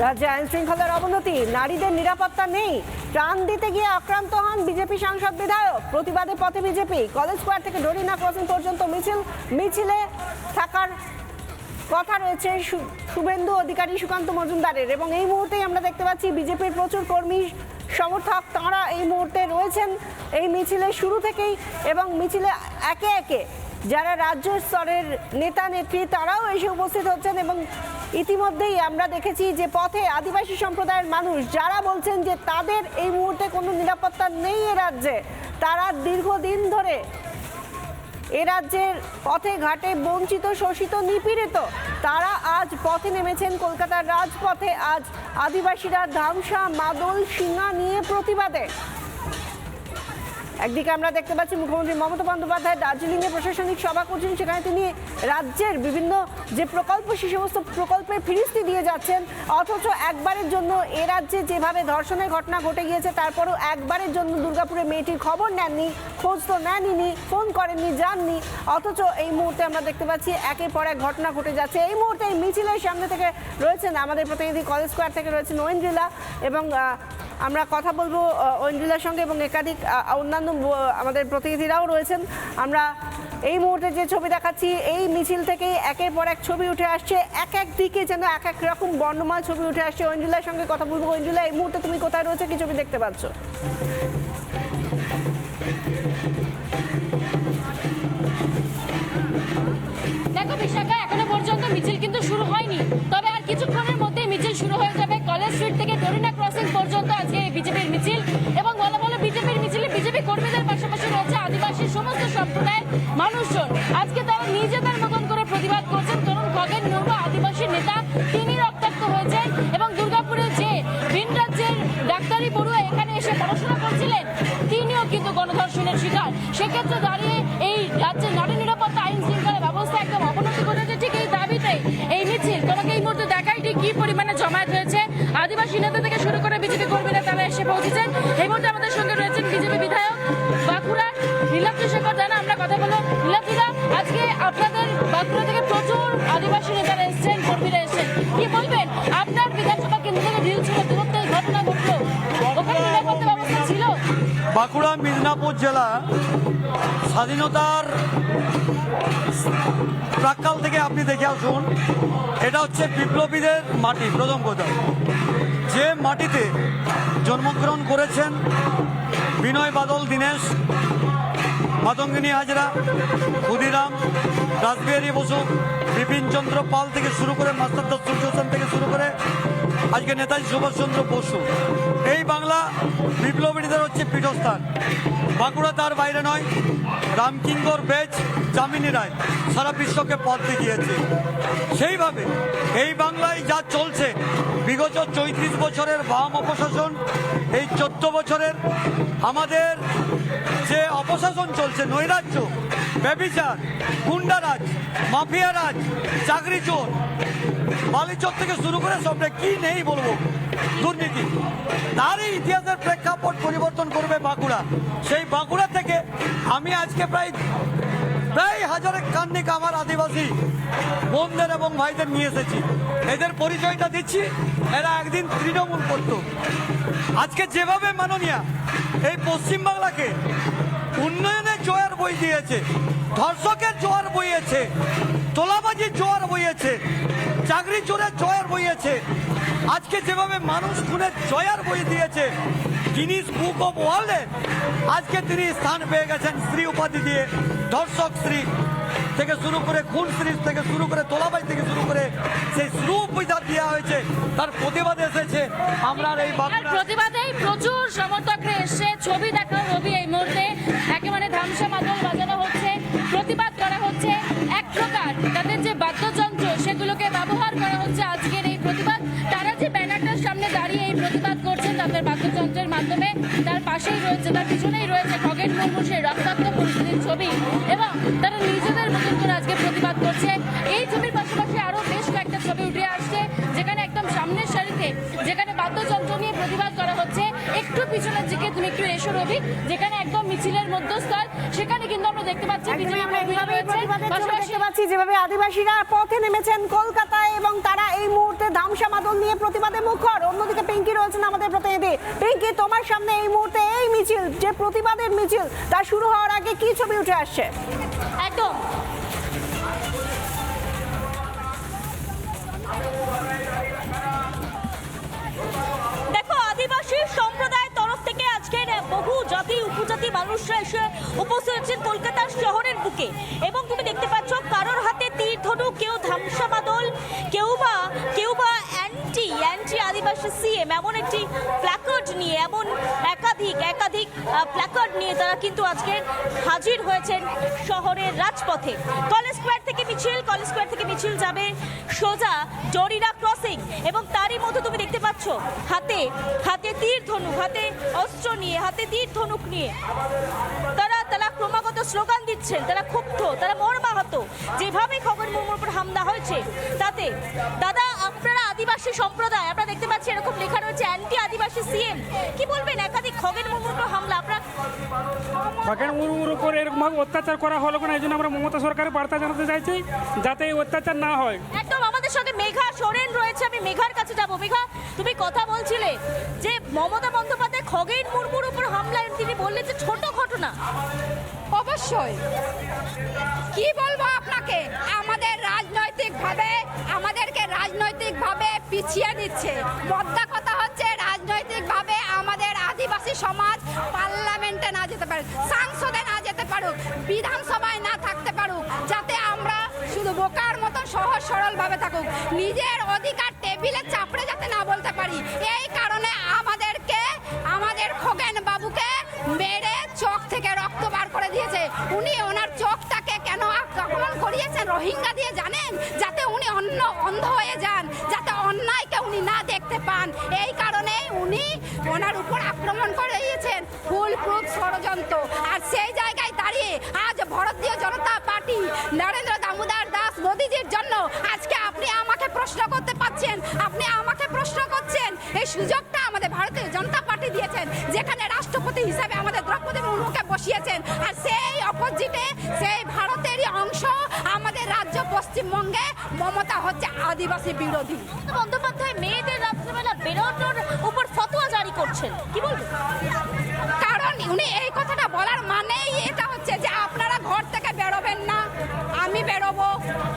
রাজ্যে আইন শৃঙ্খলার অবনতি, নারীদের নিরাপত্তা নেই। প্রাণ দিতে গিয়ে আক্রান্ত হন বিজেপি সাংসদ বিধায়ক। প্রতিবাদে পথে বিজেপি, কলেজ স্কোয়ার থেকে ডরিনা ক্রসিং পর্যন্ত মিছিল, মিছিলে থাকার কথা রয়েছে শুভেন্দু অধিকারী সুকান্ত মজুমদারের এবং এই মুহূর্তেই আমরা দেখতে পাচ্ছি বিজেপির প্রচুর কর্মী সমর্থক তাঁরা এই মুহূর্তে রয়েছেন এই মিছিলে শুরু থেকেই এবং মিছিলে একে একে যারা রাজ্য স্তরের নেতা নেত্রী তারাও এসে উপস্থিত হচ্ছেন এবং ইতিমধ্যেই আমরা দেখেছি যে পথে আদিবাসী সম্প্রদায়ের মানুষ যারা বলছেন যে তাদের এই মুহূর্তে কোনো নিরাপত্তা নেই এ রাজ্যে, তারা দীর্ঘদিন ধরে এ রাজ্যের পথে ঘাটে বঞ্চিত, শোষিত, নিপীড়িত। তারা আজ পথে নেমেছেন কলকাতার রাজপথে। আজ আদিবাসীরা ধামসা, মাদল সিঙ্গা নিয়ে প্রতিবাদে। একদিকে আমরা দেখতে পাচ্ছি মুখ্যমন্ত্রী মমতা বন্দ্যোপাধ্যায় দার্জিলিংয়ে প্রশাসনিক সভা করছেন। সেখানে তিনি রাজ্যের বিভিন্ন যে প্রকল্প, সে সমস্ত প্রকল্পের ফিরিস্তি দিয়ে যাচ্ছেন। অথচ একবারের জন্য এ রাজ্যে যেভাবে ধর্ষণের ঘটনা ঘটে গিয়েছে, তারপরও একবারের জন্য দুর্গাপুরে মেয়েটির খবর নেননি, খোঁজ তো নেননি, ফোন করেননি যাননি অথচ এই মুহূর্তে আমরা দেখতে পাচ্ছি একের পর এক ঘটনা ঘটে যাচ্ছে। এই মুহূর্তে এই মিছিলের সামনে থেকে রয়েছেন আমাদের প্রতিনিধি কলেজ স্কোয়ার থেকে রয়েছেন ঐন্দ্রিলা এবং আমরা কথা বলব ঐন্দ্রিলার সঙ্গে এবং একাধিক অন্যান্য আমাদের প্রতিনিধিরাও রয়েছেন। আমরা এই মুহূর্তে যে ছবি দেখাচ্ছি, এই মিছিল থেকে একের পর এক ছবি উঠে আসছে। এক এক দিকে যেন এক এক রকম বর্ণমাল ছবি উঠে আসছে। ঐন্দ্রিলার সঙ্গে কথা বলব। ঐন্দ্রিলা এই মুহূর্তে তুমি কোথায় রয়েছে? কি ছবি দেখতে পাচ্ছ? দেখো বিশাখা, এখনও পর্যন্ত মিছিল কিন্তু শুরু হয়নি। তবে আর কিছুক্ষণের মধ্যেই মিছিল শুরু হয়ে যাবে। কলেজ স্ট্রিট থেকে ডরিনা ক্রসিং পর্যন্ত আজকে মানুষজন। আজকে তারা নিজেদের মতন করে প্রতিবাদ করছেন। তরুণ খগেন মুর্মু আদিবাসী নেতা তিনি রক্তাক্ত হয়েছেন এবং দুর্গাপুরে যে ভিন রাজ্যের ডাক্তারি বড়ুয়া এখানে এসে পড়াশোনা করছিলেন, তিনিও কিন্তু গণধর্ষণের শিকার। সেক্ষেত্রে দাঁড়িয়ে এই রাজ্যের আমরা কথা বলব আজকে আপনাদের বাঁকুড়া থেকে প্রচুর আদিবাসী নেতারা এসেছেন, কর্মীরা এসেছেন। কি বলবেন? আপনার বিধানসভা কেন্দ্র থেকে ঢিল ছিল ঘটনা ঘটলো। ছিল? বাঁকুড়া, মিদনাপুর জেলা স্বাধীনতার প্রাককাল থেকে আপনি দেখে আসুন, এটা হচ্ছে বিপ্লবীদের মাটি, প্রথম কথা। যে মাটিতে জন্মগ্রহণ করেছেন বিনয় বাদল, দীনেশ মাতঙ্গিনী হাজরা, ক্ষুদিরাম রাসবিহারী বসু, বিপিন চন্দ্র পাল থেকে শুরু করে মাস্টার দত্ত সূর্য থেকে শুরু করে আজকে নেতাজি সুভাষচন্দ্র বসু। এই বাংলা বিপ্লবীদের হচ্ছে পীঠস্থান। বাঁকুড়া তার বাইরে নয় রামকিঙ্গর বেজ যামিনী রায় সারা বিশ্বকে পথ দেখিয়েছে। সেইভাবে এই বাংলায় যা চলছে, বিগত চৌত্রিশ বছরের বাম অপশাসন, এই চোদ্দ বছরের আমাদের যে অপশাসন চলছে, নৈরাজ্য ব্যবিচার, গুন্ডারাজ, মাফিয়ারাজ চাকরি চোর বালিচর থেকে শুরু করে সবটা কি নেই বলব? দুর্নীতি। তারই ইতিহাসের প্রেক্ষাপট পরিবর্তন করবে বাঁকুড়া। সেই বাঁকুড়া থেকে আমি আজকে প্রায় প্রায় হাজারের কান্নিক আমার আদিবাসী বোনদের এবং ভাইদের নিয়ে এসেছি। এদের পরিচয়টা দিচ্ছি, এরা একদিন তৃণমূল করতো। আজকে যেভাবে মাননীয়া এই পশ্চিমবাংলাকে উন্নয়নের জোয়ার বই দিয়েছে, ধর্ষকের জোয়ার বইয়েছে তোলাবাজির জোয়ার বইয়েছে, চাকরি চোরের জয়ার বইয়েছে। আজকে যেভাবে মানুষ খুনের জয়ার বই দিয়েছে, জিনিস বুক অফ ওয়ার্ল্ডে, আজকে তিনি স্থান পেয়ে গেছেন স্ত্রী উপাধি দিয়ে, ধর্ষক স্ত্রী থেকে শুরু করে খুন স্ত্রী থেকে শুরু করে তোলাবাই থেকে শুরু করে সেই স্ত্রী উপাধি দেওয়া হয়েছে, তার প্রতিবাদে এসেছে। আমরা এই প্রতিবাদেই প্রচুর সমর্থকরা এসে ছবি দেখা রবি এই মুহূর্তে। একেবারে ধামসা মাদল বাজানো হচ্ছে। প্রতিবাদ করা হচ্ছে এক প্রকার। তাদের যে বাদ্যযন্ত্র, সেগুলোকে ব্যবহার করা হচ্ছে আজকের এই প্রতিবাদ। তারা যে ব্যানারটার সামনে দাঁড়িয়ে এই প্রতিবাদ করছেন তাদের বাদ্যযন্ত্রের মাধ্যমে, তার পাশেই রয়েছে, তার পিছনেই রয়েছে খগেন মুর্মু সেই রক্তাক্ত পরিস্থিতির ছবি। করছে এই ছবির পাশাপাশি আরও বেশ কয়েকটা ছবি উঠে আসছে যেখানে একদম সামনের সারিতে যেখানে বাদ্যযন্ত্র নিয়ে প্রতিবাদ করা হচ্ছে। একটু পিছনের দিকে তুমি একটু এসো রবি যেখানে একদম মিছিলের মধ্যস্থল। সেখানে কিন্তু আমরা দেখতে পাচ্ছি পাচ্ছি যেভাবে আদিবাসীরা পথে নেমেছেন কলকাতায় এবং তারা এই মুহূর্তে ধাম ধামসা মাদল নিয়ে প্রতিবাদে মুখর। অন্যদিকে পিঙ্কি রয়েছেন আমাদের প্রতিনিধি। পিঙ্কি তোমার সামনে এই মুহূর্তে এই মিছিল যে প্রতিবাদের মিছিল তা শুরু হওয়ার আগে কি ছবি উঠে আসছে? একদম। দেখো, আদিবাসী সম্প্রদায়ের তরফ থেকে আজকের বহু জাতি, উপজাতি মানুষরা এসে উপস্থিত হচ্ছেন কলকাতার শহরের বুকে। এবং তুমি দেখতে পাচ্ছ, কারোর হাতে তীর ধনুক, কেউ ধামসা মাদল কেউ বা কেউ বা অ্যান্টি অ্যান্টি আদিবাসী সিএম এমন একটি প্ল্যাকার্ড নিয়ে, এমন একাধিক একাধিক প্ল্যাকার্ড নিয়ে তারা কিন্তু আজকে হাজির হয়েছেন শহরের রাজপথে। কলেজ স্কোয়ার থেকে মিছিল, কলেজ স্কোয়ার থেকে মিছিল যাবে সোজা জরিরা ক্রসিং এবং তারই মধ্যে তুমি দেখতে পাচ্ছ, হাতে হাতে তীর ধনুক, হাতে অস্ত্র নিয়ে, হাতে তীর ধনুক নিয়ে তারা তারা ক্রমাগত স্লোগান দিচ্ছেন, তারা ক্ষুব্ধ, তারা মর্মাহত। যেভাবে খবর মুর্মুর উপর হামলা হয়েছে, তাতে দাদা, আপনারা আদিবাসী সম্প্রদায়, আপনারা দেখতে পাচ্ছি এরকম লেখা রয়েছে অ্যান্টি আদিবাসী সিএম কি বলবেন? একাধিক খগেন মুর্মুর উপর হামলা, আপনারা খগেন মুর্মুর উপর এরকমভাবে অত্যাচার করা হলো না এই জন্য আমরা মমতা সরকারের বার্তা জানাতে চাইছি যাতে এই অত্যাচার না হয়। একদম আমাদের সঙ্গে মেঘা সোরেন রয়েছে আমি মেঘার কাছে যাব। মেঘা তুমি কথা বলছিলে যে মমতা বন্দ্যোপাধ্যায় খগেন মুর্মুর উপর হামলায় তিনি বললেন যে ছোট ঘটনা। অবশ্যই। কি বলব আপনাকে? আমাদের রাজনৈতিকভাবে আমাদেরকে রাজনৈতিকভাবে পিছিয়ে দিচ্ছে। মদ্দা সংসদে না যেতে পারুক, বিধানসভায় না থাকতে পারুক, যাতে আমরা শুধু বোকার মতো সহজ সরলভাবে থাকুক। নিজের অধিকার টেবিলে চাপড়ে যাতে না বলতে পারি, এই কারণে আমাদেরকে, আমাদের খোগেন বাবুকে মেরে চোখ থেকে রক্ত বার করে দিয়েছে। উনি ওনার করিয়েছেন রোহিঙ্গা দিয়ে জানেন? যাতে উনি অন্য অন্ধ হয়ে যান, যাতে অন্যায়কে উনি না দেখতে পান। এই কারণে উনি ওনার উপর আক্রমণ করে দিয়েছেন ফুল প্রুফ ষড়যন্ত্র। আর সেই জায়গায় দাঁড়িয়ে আজ ভারতীয় জনতা পার্টি, নরেন্দ্র হচ্ছে আদিবাসী বিরোধী। বন্দ্যোপাধ্যায় মেয়েদের রাত্রেবেলা বেরোনোর উপর ফতোয়া জারি করছেন। কি বলবেন? কারণ উনি এই কথাটা বলার মানেই এটা হচ্ছে যে আপনারা ঘর থেকে বেরোবেন না আমি বেরোবো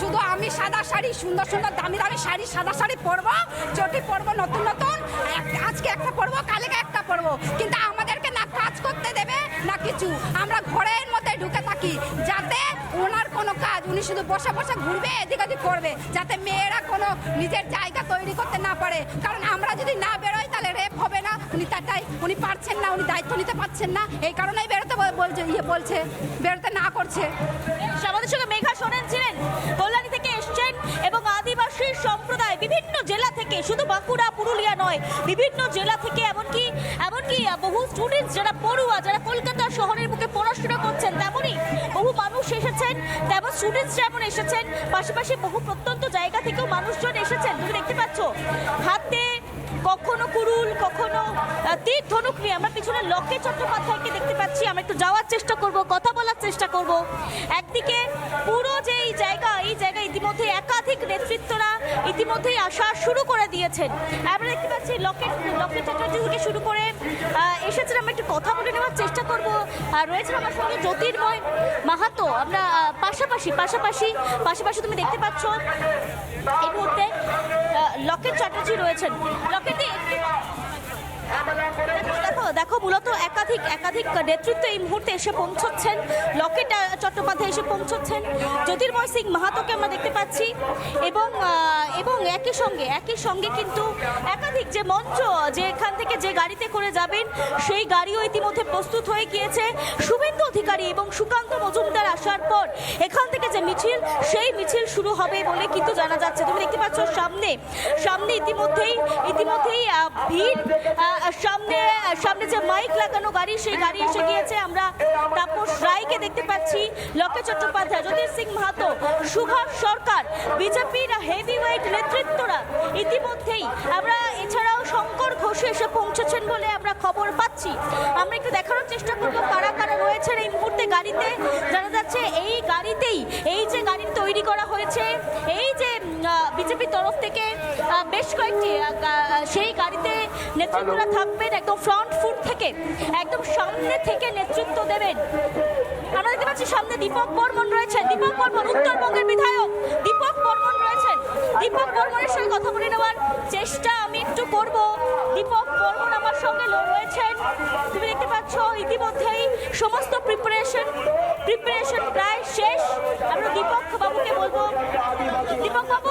শুধু আমি সাদা শাড়ি সুন্দর সুন্দর দামি দামি শাড়ি সাদা শাড়ি পরবো চটি পরবো নতুন নতুন আজকে একটা পরবো কালকে একটা পরবো। কিন্তু আমাদেরকে না কাজ করতে দেবে না কিছু আমরা ঘরের মধ্যে ঢুকে থাকি, যাতে ওনার কোনো কাজ, উনি শুধু বসে বসে ঘুরবে, এদিক ওদিক করবে, যাতে মেয়েরা কোনো নিজের জায়গা তৈরি করতে না পারে। কারণ আমরা যদি না বেরোই, তাহলে রেপ হবে না। উনি তাটাই উনি পারছেন না, উনি দায়িত্ব নিতে পারছেন না। এই কারণেই বেরোতে বলছে ইয়ে বলছে, বেরোতে না করছে। আমাদের সঙ্গে মেঘা সোরেন ছিলেন, কল্যাণী থেকে এসছেন এবং আদিবাসী সম্প্রদায়, বিভিন্ন জেলা থেকে, শুধু বাঁকুড়া, পুরুলিয়া নয়, বিভিন্ন জেলা থেকে, এমনকি এমনকি বহু স্টুডেন্টস যারা পড়ুয়া, যারা কলকাতা শহরের বুকে পড়াশোনা করছেন, তেমনই বহু মানুষ এসেছেন, তেমন স্টুডেন্টস যেমন এসেছেন, পাশাপাশি বহু প্রত্যন্ত জায়গা থেকেও মানুষজন এসেছেন। তুমি দেখতে পাচ্ছ, হাতে কখনো কুরুল, কখনো তীর ধনুক নিয়ে আমরা পিছনে লকে চট্টোপাধ্যায়কে দেখতে পাচ্ছি। আমরা একটু যাওয়ার চেষ্টা করব, কথা বলার চেষ্টা করব। একদিকে পুরো যে এই জায়গা এই জায়গা ইতিমধ্যে একাধিক নেতৃত্বরা ইতিমধ্যেই আসা শুরু করে দিয়েছেন। আমরা দেখতে পাচ্ছি লকেট লকেট চ্যাটার্জি থেকে শুরু করে এসেছেন, আমরা একটু কথা বলে নেওয়ার চেষ্টা করব। আর রয়েছেন আমার সঙ্গে জ্যোতির্ময় মাহাতো। আমরা পাশাপাশি পাশাপাশি পাশাপাশি তুমি দেখতে পাচ্ছ এই মুহূর্তে লকেট চ্যাটার্জি রয়েছেন। লকেটে দেখো, দেখো মূলত একাধিক একাধিক নেতৃত্ব এই মুহূর্তে এসে পৌঁছচ্ছেন। লকেট চট্টোপাধ্যায় এসে পৌঁছচ্ছেন। জ্যোতির্ময় সিং মাহাতোকে আমরা দেখতে পাচ্ছি। এবং এবং একই সঙ্গে একই সঙ্গে কিন্তু একাধিক যে মঞ্চ যে এখান থেকে যে গাড়িতে করে যাবেন সেই গাড়িও ইতিমধ্যে প্রস্তুত হয়ে গিয়েছে। শুভেন্দু অধিকারী এবং সুকান্ত মজুমদার আসার পর এখান থেকে যে মিছিল সেই মিছিল শুরু হবে বলে কিন্তু জানা যাচ্ছে। তুমি দেখতে পাচ্ছ সামনে সামনে ইতিমধ্যেই ইতিমধ্যেই ভিড় সামনে সামনে যে মাইক লাগানো গাড়ি, সেই গাড়ি এসে গিয়েছে। আমরা তাপস রায়কে দেখতে পাচ্ছি, লকেট চট্টোপাধ্যায় জ্যোতির সিং মাহাতো, সুভাষ সরকার, বিজেপির হেভি ওয়েট নেতৃত্বরা ইতিমধ্যেই। আমরা এছাড়াও শঙ্কর ঘোষ এসে পৌঁছেছেন বলে আমরা খবর পাচ্ছি। আমরা একটু দেখানোর চেষ্টা করব কারা কারা রয়েছেন এই মুহূর্তে গাড়িতে। জানা যাচ্ছে এই গাড়িতেই, এই যে গাড়ি তৈরি করা হয়েছে তরফ থেকে বেশ কয়েকটি সেই গাড়িতে নেতৃত্বরা থাকবেন একদম ফ্রন্ট ফুট থেকে একদম সামনে থেকে নেতৃত্ব দেবেন। আমরা দেখতে পাচ্ছি সামনে দীপক বর্মন রয়েছেন দীপক বর্মন উত্তরবঙ্গের বিধায়ক। দীপক বর্মন রয়েছেন। দীপক বর্মনের সঙ্গে কথা বলে নেওয়ার চেষ্টা আমি একটু করব। দীপক বর্মন আমার সঙ্গে রয়েছেন। তুমি দেখতে পাচ্ছ ইতিমধ্যেই সমস্ত প্রিপারেশন প্রিপারেশন প্রায় শেষ। আমরা দীপক বাবুকে বলব। দীপক বাবু!